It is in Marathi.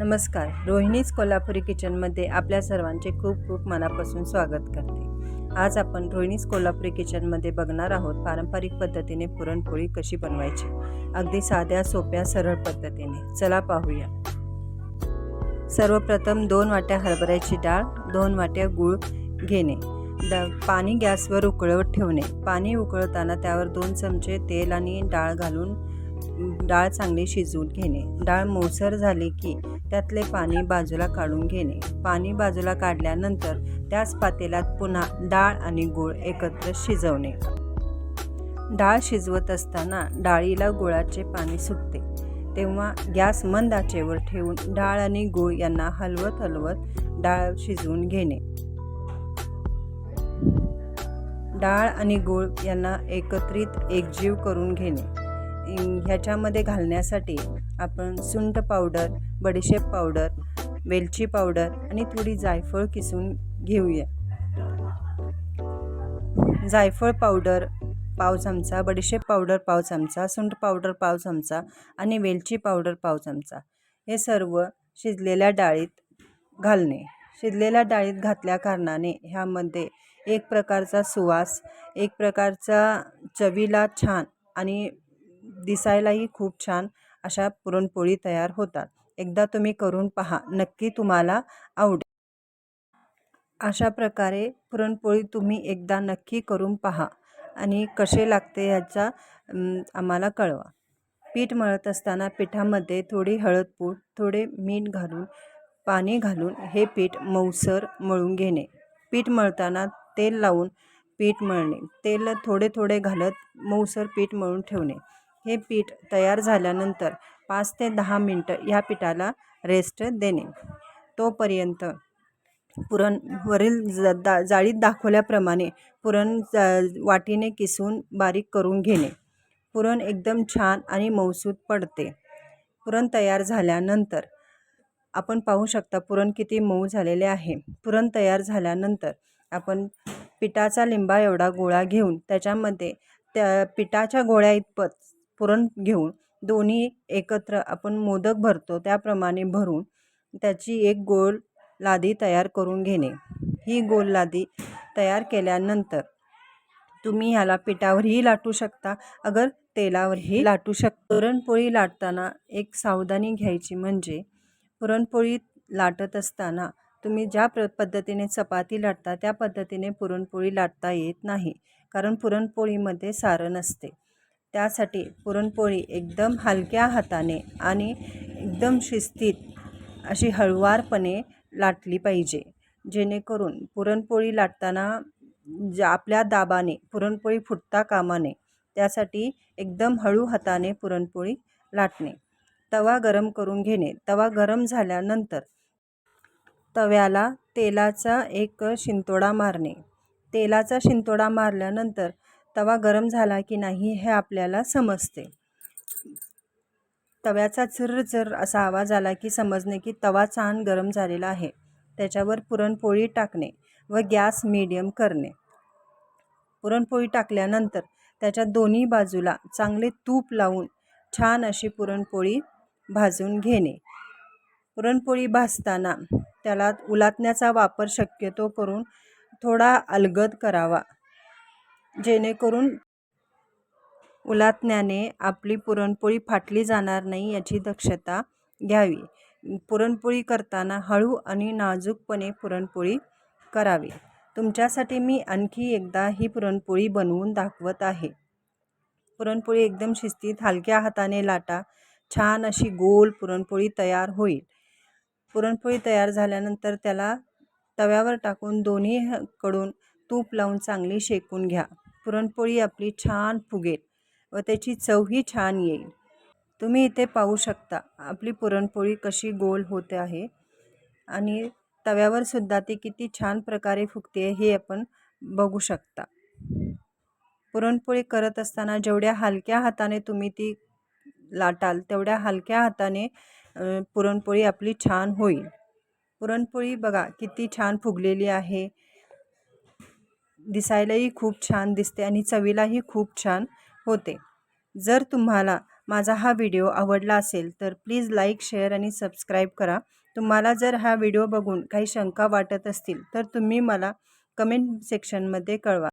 नमस्कार. रोहिणीज कोल्हापुरी किचनमध्ये आपल्या सर्वांचे खूप खूप मनापासून स्वागत करते. आज आपण रोहिणीज कोल्हापुरी किचनमध्ये बघणार आहोत पारंपरिक पद्धतीने पुरणपोळी कशी बनवायची. अगदी साध्या सोप्या सरळ पद्धतीने. चला पाहूया. सर्वप्रथम दोन वाट्या हरभऱ्याची डाळ दोन वाट्या गूळ घेणे. द पाणी गॅसवर उकळवत ठेवणे. पाणी उकळताना त्यावर दोन चमचे तेल आणि डाळ घालून डाळ चांगली शिजवून घेणे. डाळ मोसर झाली की त्यातले पाणी बाजूला काढून घेणे. पाणी बाजूला काढल्यानंतर त्याच पातेल्यात पुन्हा डाळ आणि गूळ एकत्र शिजवणे. डाळ शिजवत असताना डाळीला गुळाचे पाणी सुटते. तेव्हा गॅस मंद आचेवर ठेवून डाळ आणि गूळ यांना हलवत हलवत डाळ शिजवून घेणे. डाळ आणि गूळ यांना एकत्रित एकजीव करून घेणे. ह्याच्यामध्ये घालण्यासाठी आपण सुंठ पावडर बडीशेप पावडर वेलची पावडर आणि थोडी जायफळ किसून घेऊया. जायफळ पावडर पाव चमचा बडीशेप पावडर पाव चमचा सुंठ पावडर पाव चमचा आणि वेलची पावडर पाव चमचा. हे सर्व शिजलेल्या डाळीत घालणे. शिजलेल्या डाळीत घातल्या कारणाने ह्यामध्ये एक प्रकारचा सुवास एक प्रकारचा चवीला छान आणि दिसायलाही खूप छान अशा पुरणपोळी तयार होतात. एकदा तुम्ही करून पहा नक्की तुम्हाला आवडेल. अशा प्रकारे पुरणपोळी तुम्ही एकदा नक्की करून पहा आणि कसे लागते ह्याचा आम्हाला कळवा. पीठ मळत असताना पिठामध्ये थोडी हळद पूड थोडे मीठ घालून पाणी घालून हे पीठ मऊसर मळून घेणे. पीठ मळताना तेल लावून पीठ मळणे. तेल थोडे थोडे घालत मऊसर पीठ मळून ठेवणे. हे पीठ तयार झाल्यानंतर पाच ते दहा मिनटं ह्या पिठाला रेस्ट देणे. तोपर्यंत पुरण वरील ज दा जाळीत दाखवल्याप्रमाणे पुरण जा वाटीने किसून बारीक करून घेणे. पुरण एकदम छान आणि मऊसूत पडते. पुरण तयार झाल्यानंतर आपण पाहू शकता पुरण किती मऊ झालेले आहे. पुरण तयार झाल्यानंतर आपण पिठाचा लिंबा एवढा गोळा घेऊन त्याच्यामध्ये त्या पिठाच्या गोळ्या इतपत पुरण घेऊन दोन्ही एकत्र आपण मोदक भरतो त्याप्रमाणे भरून त्याची एक गोल लादी तयार करून घेणे. ही गोल लादी तयार केल्यानंतर तुम्ही ह्याला पिठावरही लाटू शकता अगर तेलावरही लाटू शकता पुरणपोळी लाटताना एक सावधानी घ्यायची म्हणजे पुरणपोळी लाटत असताना तुम्ही ज्या प्र पद्धतीने चपाती लाटता त्या पद्धतीने पुरणपोळी लाटता येत नाही कारण पुरणपोळीमध्ये सारण असते. त्यासाठी पुरणपोळी एकदम हलक्या हाताने आणि एकदम शिस्तीत अशी हळुवारपणे लाटली पाहिजे. जेणेकरून पुरणपोळी लाटताना ज्या आपल्या दाबाने पुरणपोळी फुटता कामाने त्यासाठी एकदम हळू हाताने पुरणपोळी लाटणे. तवा गरम करून घेणे. तवा गरम झाल्यानंतर तव्याला तेलाचा एक शिंतोडा मारणे. तेलाचा शिंतोडा मारल्यानंतर तवा गरम झाला की नाही हे आपल्याला समजते. तव्याचा चर्र चर्र असा आवाज आला की समजणे की तवा छान गरम झालेला आहे. त्याच्यावर पुरणपोळी टाकणे व गॅस मीडियम करणे. पुरणपोळी टाकल्यानंतर त्याच्या दोन्ही बाजूला चांगले तूप लावून छान अशी पुरणपोळी भाजून घेणे. पुरणपोळी भाजताना त्याला उलाटण्याचा वापर शक्यतो करून थोडा अलगद करावा. जेणेकरून उलाटण्याने आपली पुरणपोळी फाटली जाणार नाही याची दक्षता घ्यावी. पुरणपोळी करताना हळू आणि नाजूकपणे पुरणपोळी करावी. तुमच्यासाठी मी आणखी एकदा ही पुरणपोळी बनवून दाखवत आहे. पुरणपोळी एकदम शिस्तीत हलक्या हाताने लाटा छान अशी गोल पुरणपोळी तयार होईल. पुरणपोळी तयार झाल्यानंतर त्याला तव्यावर टाकून दोन्ही कडून तूप लावून चांगली शेकून घ्या. पुरणपोळी आपली छान फुगेल व त्याची चवही छान येईल. तुम्ही इथे पाहू शकता आपली पुरणपोळी कशी गोल होते आहे आणि तव्यावर सुद्धा ती किती छान प्रकारे फुगते हे आपण बघू शकता. पुरणपोळी करत असताना जेवढ्या हलक्या हाताने तुम्ही ती लाटाल तेवढ्या हलक्या हाताने पुरणपोळी आपली छान होईल. पुरणपोळी बघा किती छान फुगलेली आहे. दिसायलाही खूप छान दिसते आणि चवीलाही खूप छान होते. जर तुम्हाला माझा हा व्हिडिओ आवडला असेल तर प्लीज लाईक शेअर आणि सबस्क्राईब करा. तुम्हाला जर हा व्हिडिओ बघून काही शंका वाटत असतील तर तुम्ही मला कमेंट सेक्शनमध्ये कळवा.